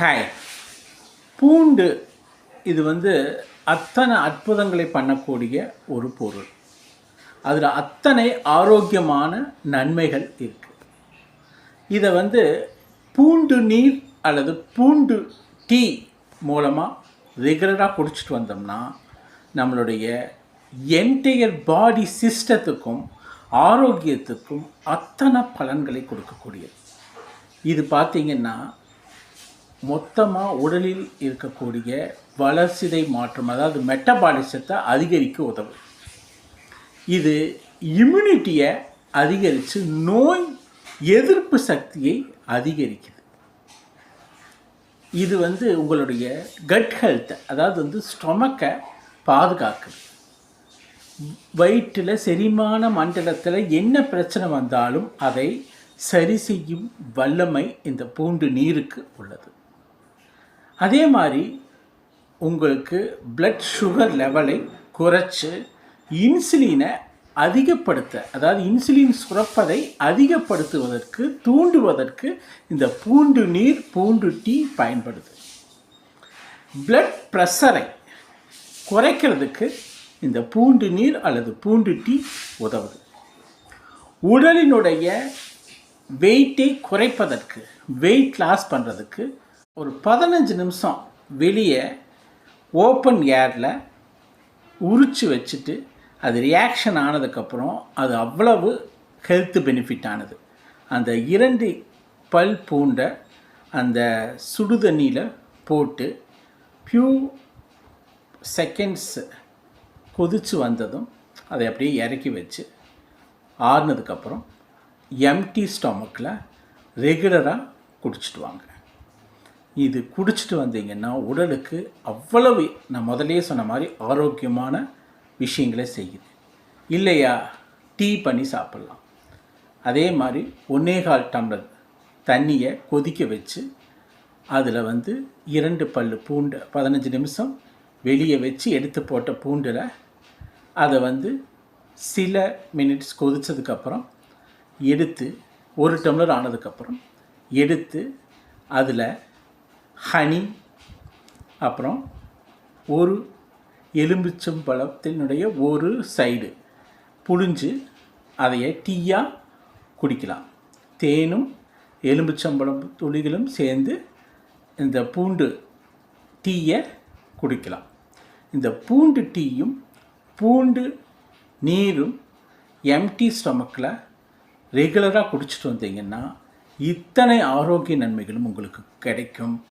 Hi பூண்டு இது வந்து அத்தனை அற்புதங்களை பண்ணக்கூடிய ஒரு பொருள். அதில் அத்தனை ஆரோக்கியமான நன்மைகள் இருக்குது இதை வந்து பூண்டு நீர் அல்லது பூண்டு டீ மூலமாக ரெகுலராக குடிச்சிட்டு வந்தோம்னா நம்மளுடைய என்டையர் பாடி சிஸ்டத்துக்கும் ஆரோக்கியத்துக்கும் அத்தனை பலன்களை கொடுக்கக்கூடியது. இது பார்த்திங்கன்னா மொத்தமாக உடலில் இருக்கக்கூடிய வளர்சிதை மாற்றம் அதாவது மெட்டபாலிசத்தை அதிகரிக்க உதவும். இது இம்யூனிட்டியை அதிகரித்து நோய் எதிர்ப்பு சக்தியை அதிகரிக்குது. இது வந்து உங்களுடைய கட் ஹெல்த்தை அதாவது வந்து ஸ்டொமக்கை பாதுகாக்குது. வயிற்றில் செரிமான மண்டலத்தில் என்ன பிரச்சனை வந்தாலும் அதை சரி செய்யும் வல்லமை இந்த பூண்டு நீருக்கு உள்ளது. அதே மாதிரி உங்களுக்கு பிளட் சுகர் லெவலை குறைச்சி இன்சுலினை அதிகப்படுத்த அதாவது இன்சுலின் சுரப்பதை அதிகப்படுத்துவதற்கு தூண்டுவதற்கு இந்த பூண்டு நீர் பூண்டு டீ பயன்படுது. பிளட் ப்ரெஷரை குறைக்கிறதுக்கு இந்த பூண்டு நீர் அல்லது பூண்டு டீ உதவுது. உடலினுடைய வெயிட்டை குறைப்பதற்கு வெயிட் லாஸ் பண்ணுறதுக்கு ஒரு பதினஞ்சு நிமிஷம் வெளியே ஓப்பன் ஏரில் உரிச்சு வச்சுட்டு அது ரியாக்ஷன் ஆனதுக்கப்புறம் அது அவ்வளவு ஹெல்த் பெனிஃபிட் ஆனது. அந்த இரண்டு பல் பூண்டை அந்த சுடுதண்ணியில் போட்டு ஃபியூ செகண்ட்ஸ் கொதித்து வந்ததும் அதை அப்படியே இறக்கி வச்சு ஆறுனதுக்கப்புறம் எம்டி ஸ்டொமக்கில் ரெகுலராக குடிச்சிட்டு வாங்க. இது குடிச்சிட்டு வந்தீங்கன்னா உடலுக்கு அவ்வளவு நான் முதலே சொன்ன மாதிரி ஆரோக்கியமான விஷயங்களை செய்யுது. இல்லையா? டீ பண்ணி சாப்பிட்லாம். அதே மாதிரி ஒன்னேகால் டம்ளர் தண்ணியை கொதிக்க வச்சு அதில் வந்து இரண்டு பல் பூண்டு பதினஞ்சு நிமிஷம் வெளியே வச்சு எடுத்து போட்ட பூண்டில் அதை வந்து சில மினிட்ஸ் கொதித்ததுக்கப்புறம் எடுத்து ஒரு டம்ளர் ஆனதுக்கப்புறம் எடுத்து அதில் ஹனி அப்புறம் ஒரு எலும்பிச்சம்பழத்தினுடைய ஒரு சைடு. புழிஞ்சு அதைய டீயாக குடிக்கலாம். தேனும் எலும்பிச்சம்பழம் துளிகளும் சேர்ந்து இந்த பூண்டு டீயை குடிக்கலாம். இந்த பூண்டு டீயும் பூண்டு நீரும் எம்டி ஸ்டொமக்கில் ரெகுலராக குடிச்சிட்டு வந்தீங்கன்னா இத்தனை ஆரோக்கிய நன்மைகளும் உங்களுக்கு கிடைக்கும்.